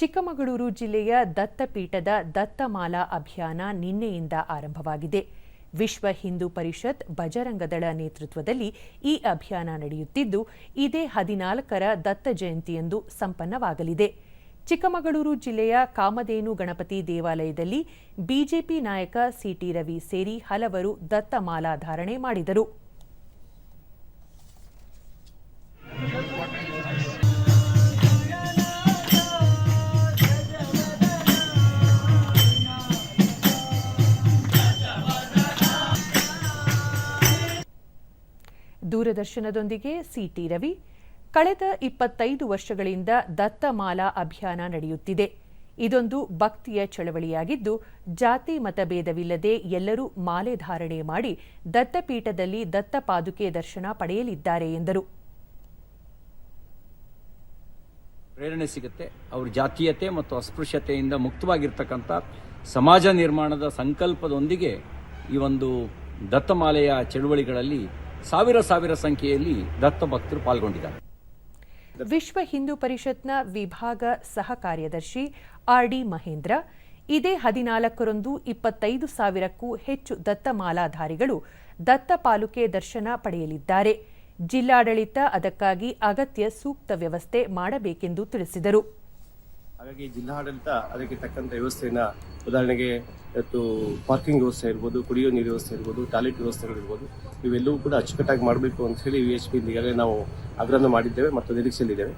ಚಿಕ್ಕಮಗಳೂರು ಜಿಲ್ಲೆಯ ದತ್ತಪೀಠದ ದತ್ತಮಾಲಾ ಅಭಿಯಾನ ನಿನ್ನೆಯಿಂದ ಆರಂಭವಾಗಿದೆ. ವಿಶ್ವ ಹಿಂದೂ ಪರಿಷತ್ ಬಜರಂಗದಳ ನೇತೃತ್ವದಲ್ಲಿ ಈ ಅಭಿಯಾನ ನಡೆಯುತ್ತಿದ್ದು, ಇದೇ ಹದಿನಾಲ್ಕರ ದತ್ತ ಜಯಂತಿಯಂದು ಸಂಪನ್ನವಾಗಲಿದೆ. ಚಿಕ್ಕಮಗಳೂರು ಜಿಲ್ಲೆಯ ಕಾಮಧೇನು ಗಣಪತಿ ದೇವಾಲಯದಲ್ಲಿ ಬಿಜೆಪಿ ನಾಯಕ ಸಿಟಿ ರವಿ ಸೇರಿ ಹಲವರು ದತ್ತಮಾಲಾ ಧಾರಣೆ ಮಾಡಿದರು. ದೂರದರ್ಶನದೊಂದಿಗೆ ಸಿಟಿ ರವಿ, ಕಳೆದ ಇಪ್ಪತ್ತೈದು ವರ್ಷಗಳಿಂದ ದತ್ತಮಾಲಾ ಅಭಿಯಾನ ನಡೆಯುತ್ತಿದೆ. ಇದೊಂದು ಭಕ್ತಿಯ ಚಳವಳಿಯಾಗಿದ್ದು, ಜಾತಿ ಮತಭೇದವಿಲ್ಲದೆ ಎಲ್ಲರೂ ಮಾಲೆ ಧಾರಣೆ ಮಾಡಿ ದತ್ತಪೀಠದಲ್ಲಿ ದತ್ತ ಪಾದುಕೆ ದರ್ಶನ ಪಡೆಯಲಿದ್ದಾರೆ ಎಂದರು. ಪ್ರೇರಣೆ ಸಿಗುತ್ತೆ. ಅವರು ಜಾತೀಯತೆ ಮತ್ತು ಅಸ್ಪೃಶ್ಯತೆಯಿಂದ ಮುಕ್ತವಾಗಿರ್ತಕ್ಕಂಥ ಸಮಾಜ ನಿರ್ಮಾಣದ ಸಂಕಲ್ಪದೊಂದಿಗೆ ಈ ಒಂದು ದತ್ತಮಾಲೆಯ ಚಳುವಳಿಗಳಲ್ಲಿ ಸಾವಿರ ಸಾವಿರ ಸಂಖ್ಯೆಯಲ್ಲಿ ದತ್ತ ಭಕ್ತರು ಪಾಲ್ಗೊಂಡಿದ್ದಾರೆ. ವಿಶ್ವ ಹಿಂದೂ ಪರಿಷತ್ನ ವಿಭಾಗ ಸಹ ಕಾರ್ಯದರ್ಶಿ ಆರ್ಡಿ ಮಹೇಂದ್ರ, ಇದೇ ಹದಿನಾಲ್ಕರಂದು ಇಪ್ಪತ್ತೈದು ಸಾವಿರಕ್ಕೂ ಹೆಚ್ಚು ದತ್ತಮಾಲಾಧಾರಿಗಳು ದತ್ತ ಪಾಲುಕೆ ದರ್ಶನ ಪಡೆಯಲಿದ್ದಾರೆ. ಜಿಲ್ಲಾಡಳಿತ ಅದಕ್ಕಾಗಿ ಅಗತ್ಯ ಸೂಕ್ತ ವ್ಯವಸ್ಥೆ ಮಾಡಬೇಕೆಂದು ತಿಳಿಸಿದರು. ಹಾಗಾಗಿ ಜಿಲ್ಲಾಡಳಿತ ಅದಕ್ಕೆ ತಕ್ಕಂಥ ವ್ಯವಸ್ಥೆಯನ್ನ ಉದಾಹರಣೆಗೆ ಇವತ್ತು ಪಾರ್ಕಿಂಗ್ ವ್ಯವಸ್ಥೆ ಇರ್ಬೋದು, ಕುಡಿಯೋ ನೀರು ವ್ಯವಸ್ಥೆ ಇರ್ಬೋದು ಟಾಯ್ಲೆಟ್ ವ್ಯವಸ್ಥೆಗಳಿರ್ಬೋದು ಇವೆಲ್ಲವೂ ಕೂಡ ಅಚ್ಚುಕಟ್ಟಾಗಿ ಮಾಡಬೇಕು ಅಂತ ಹೇಳಿ ವಿ ಎಚ್ ಪಿ ನಾವು ಆಗ್ರಹ ಮಾಡಿದ್ದೇವೆ ಮತ್ತು ನಿರೀಕ್ಷೆಯಲ್ಲಿದ್ದೇವೆ.